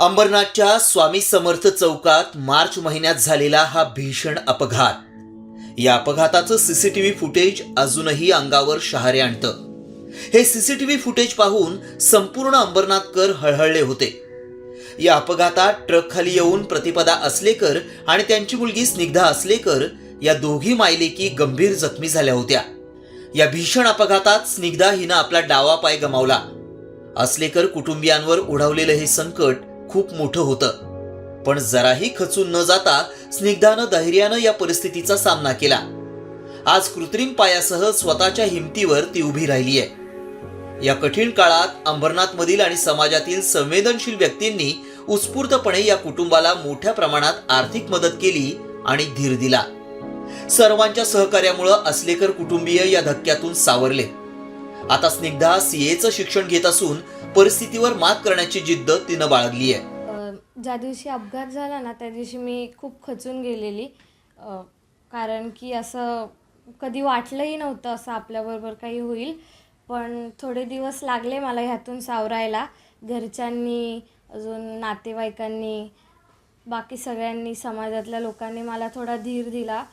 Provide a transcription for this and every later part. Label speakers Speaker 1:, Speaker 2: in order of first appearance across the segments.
Speaker 1: अंबरनाथच्या स्वामी समर्थ चौकात मार्च महिन्यात झालेला हा भीषण अपघात. या अपघाताचं सीसीटीव्ही फुटेज अजूनही अंगावर शहारे आणतं. हे सीसीटीव्ही फुटेज पाहून संपूर्ण अंबरनाथकर हळहळले होते. या अपघातात ट्रक खाली येऊन प्रतिपदा असलेकर आणि त्यांची मुलगी स्निग्धा असलेकर या दोघी मायलेकी गंभीर जखमी झाल्या होत्या. या भीषण अपघातात स्निग्धा हिनं आपला डावा पाय गमावला. असलेकर कुटुंबियांवर ओढवलेलं हे संकट खूप मोठं होतं. पण जराही खचून न जाता स्निग्धानं धैर्यानं या परिस्थितीचा सामना केला. आज कृत्रिम पायासह स्वतःच्या हिमतीवर ती उभी राहिली आहे या कठीण काळात अंबरनाथमधील आणि समाजातील संवेदनशील व्यक्तींनी उत्स्फूर्तपणे या कुटुंबाला मोठ्या प्रमाणात आर्थिक मदत केली आणि धीर दिला. सर्वांच्या सहकार्यामुळं असलेकर कुटुंबीय या धक्क्यातून सावरले. आता स्निग्धा सीएचं शिक्षण घेत असून परिस्थितीवर मात करण्याची जिद्द तिनं बाळगली आहे.
Speaker 2: ज्या दिवशी अपघात झाला ना त्या दिवशी मी खूप खचून गेलेली. अ, कारण की असं कधी वाटलंही नव्हतं असं आपल्याबरोबर काही होईल. पण थोडे दिवस लागले मला ह्यातून सावरायला. घरच्यांनी अजून नातेवाईकांनी बाकी सगळ्यांनी समाजातल्या लोकांनी मला थोडा धीर दिला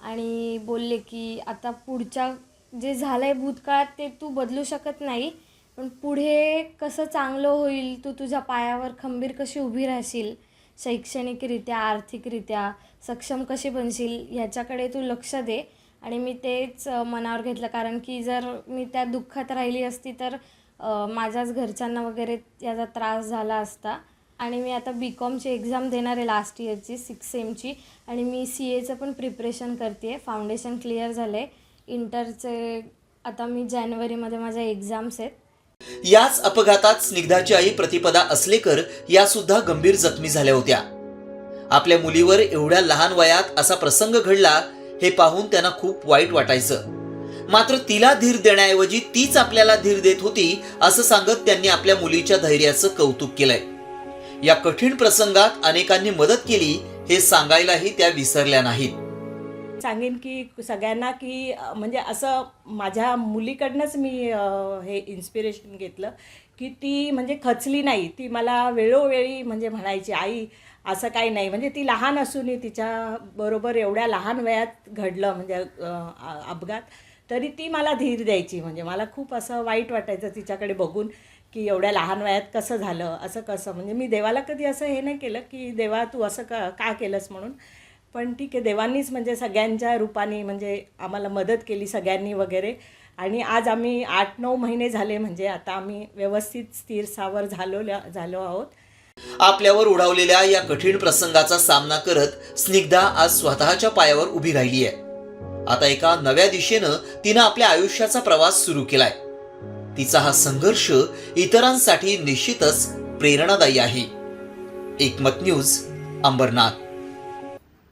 Speaker 2: आणि बोलले की आता पुढच्या जे झालं आहे भूतकाळात ते तू बदलू शकत नाही. पण पुढे कसं चांगलं होईल तू तुझ्या पायावर खंबीर कशी उभी राहशील शैक्षणिकरित्या आर्थिकरित्या सक्षम कशी बनशील ह्याच्याकडे तू लक्ष दे. आणि मी तेच मनावर घेतलं. कारण की जर मी त्या दुःखात राहिली असती तर माझ्याच घरच्यांना वगैरे याचा त्रास झाला असता. आणि मी आता बी कॉमची एक्झाम देणार आहे लास्ट इयरची सिक्स सेमची आणि मी सी एचं पण प्रिपरेशन करते आहे फाउंडेशन क्लिअर झालं आहे इंटरचे आता मी जानेवारीमध्ये माझ्या एक्झाम्स आहेत.
Speaker 1: याच अपघातात स्निग्धाची आई प्रतिपदा असलेकर या सुद्धा गंभीर जखमी झाल्या होत्या. आपल्या मुलीवर एवढ्या लहान वयात असा प्रसंग घडला हे पाहून त्यांना खूप वाईट वाटायचं. मात्र तिला धीर देण्याऐवजी तीच आपल्याला धीर देत होती असं सांगत त्यांनी आपल्या मुलीच्या धैर्याचं कौतुक केलंय. या कठीण प्रसंगात अनेकांनी मदत केली हे सांगायलाही त्या विसरल्या नाहीत.
Speaker 3: सांगेन की सगळ्यांना की म्हणजे असं माझ्या मुलीकडनंच मी हे इन्स्पिरेशन घेतलं की ती म्हणजे खचली नाही. ती मला वेळोवेळी म्हणजे म्हणायची आई असं काही नाही. म्हणजे ती लहान असूनही तिच्याबरोबर एवढ्या लहान वयात घडलं म्हणजे अपघात तरी ती मला धीर द्यायची. म्हणजे मला खूप असं वाईट वाटायचं तिच्याकडे बघून की एवढ्या लहान वयात कसं झालं असं कसं. म्हणजे मी देवाला कधी असं हे नाही केलं की देवा तू असं का का केलंस म्हणून? पण ठीक आहे देवांनीच म्हणजे सगळ्यांच्या रूपाने म्हणजे आम्हाला मदत केली सगळ्यांनी वगैरे. आणि आज आम्ही आठ नऊ महिने झाले म्हणजे आता आम्ही व्यवस्थित स्थिर सावर झालो झालो आहोत.
Speaker 1: आपल्यावर उडावलेल्या या कठीण प्रसंगाचा सामना करत स्निग्धा आज स्वतःच्या पायावर उभी राहिली आहे. आता एका नव्या दिशेनं तिनं आपल्या आयुष्याचा प्रवास सुरू केलाय. तिचा हा संघर्ष इतरांसाठी निश्चितच प्रेरणादायी आहे. एकमत न्यूज अंबरनाथ.